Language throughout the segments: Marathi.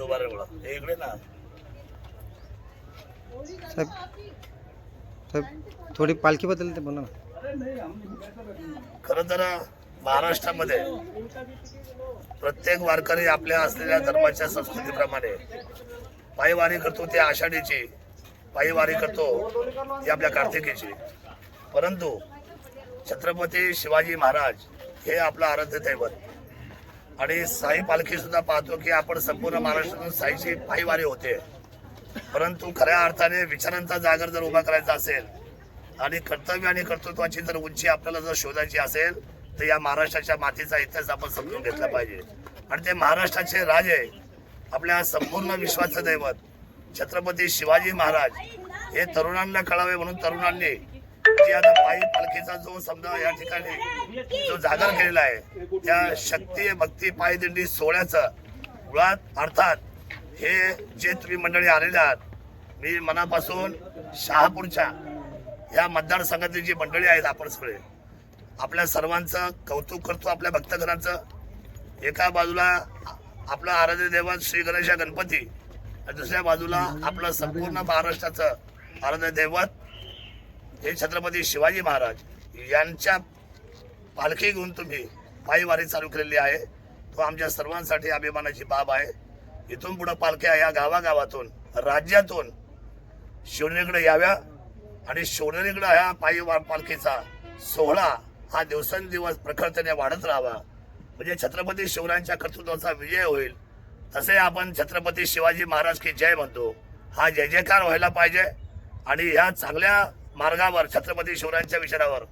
दुबारेमुळं हे इकडे ना. साहेब साहेब थोडी पालखीबद्दल ते बोला ना. खरं तर महाराष्ट्रामध्ये प्रत्येक वारकरी आपल्या असलेल्या धर्माच्या संस्कृतीप्रमाणे पायवारी करतो ते आषाढीची पायवारी करतो ती आपल्या कार्तिकीची. परंतु छत्रपती शिवाजी महाराज हे आपलं आराध्य दैवत. आणि साई पालखी सुद्धा पाहतो की आपण संपूर्ण महाराष्ट्रातून साईची पायवारी होते. परंतु खऱ्या अर्थाने विचारांचा जागर जर उभा करायचा असेल आणि कर्तव्य आणि कर्तृत्वाची जर उंची आपल्याला जर शोधायची असेल तर या महाराष्ट्राच्या मातीचा इतिहास आपण समजून घेतला पाहिजे. आणि ते महाराष्ट्राचे राजे आपल्या संपूर्ण विश्वाचं दैवत छत्रपती शिवाजी महाराज हे तरुणांना कळावे म्हणून तरुणांनी जी आता पायी पालखीचा जो समजा या ठिकाणी जो जागर केलेला आहे त्या शक्ती भक्ती पायदिंडी सोहळ्याचं मुळात अर्थात हे जे तुम्ही मंडळी आलेले आहात मी मनापासून शहापूरच्या या मतदारसंघातील जी मंडळी आहेत आपण सगळे आपल्या सर्वांचं कौतुक करतो आपल्या भक्तगणांचं. एका बाजूला आपलं आराध्य दैवत श्री गणेश गणपती आणि दुसऱ्या बाजूला आपलं संपूर्ण महाराष्ट्राचं आराध्य दैवत हे छत्रपती शिवाजी महाराज यांच्या पालखी घेऊन तुम्ही पायीवारी चालू केलेली आहे. तो आमच्या सर्वांसाठी अभिमानाची बाब आहे. इथून पुढं पालख्या या गावागावातून राज्यातून शिवनेरीकडे याव्या आणि शिवनेरीकडे ह्या पायी वा- पालखीचा सोहळा हा दिवसेंदिवस प्रखरतेने वाढत राहावा. म्हणजे छत्रपती शिवरायांच्या कर्तृत्वाचा विजय होईल. तसे आपण छत्रपती शिवाजी महाराज की जय म्हणतो. हा जय जयकार व्हायला पाहिजे आणि ह्या चांगल्या मार्गावर छत्रपती शिवरायांच्या विचारावर.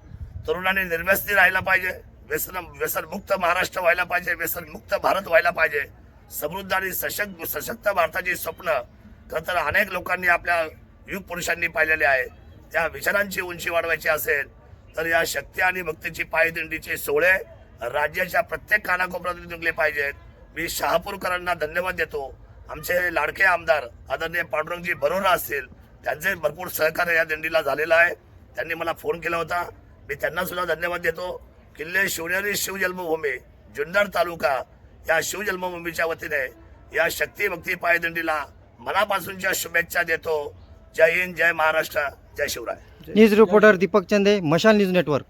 तरुणांनी निर्व्यसनी राहायला पाहिजे. व्यसन व्यसनमुक्त महाराष्ट्र व्हायला पाहिजे. व्यसनमुक्त भारत व्हायला पाहिजे. समृद्ध आणि सशक्त सशक्त भारताची स्वप्न खरं तर अनेक लोकांनी आपल्या युग पुरुषांनी पाहिलेले आहे. त्या विचारांची उंची वाढवायची असेल तर या शक्ती आणि भक्तीची पायदिंडीचे सोहळे राज्याच्या प्रत्येक कानाकोपऱ्यात निघले पाहिजेत. मी शहापूरकरांना धन्यवाद देतो. आमचे लाडके आमदार आदरणीय पांडुरंगजी बरोरा असतील त्यांचे भरपूर सहकार्य या दिंडीला झालेलं आहे. त्यांनी मला फोन केला होता. मी त्यांना सुद्धा धन्यवाद देतो. किल्ले शिवनेरी शिवजन्मभूमी जुन्नर तालुका या शिवजन्मभूमीच्या वतीने या शक्ती भक्ती पायदिंडीला मनापासूनच्या शुभेच्छा देतो. जय हिंद जय महाराष्ट्र जय Shivray. News reporter Deepak Chande Mashal news network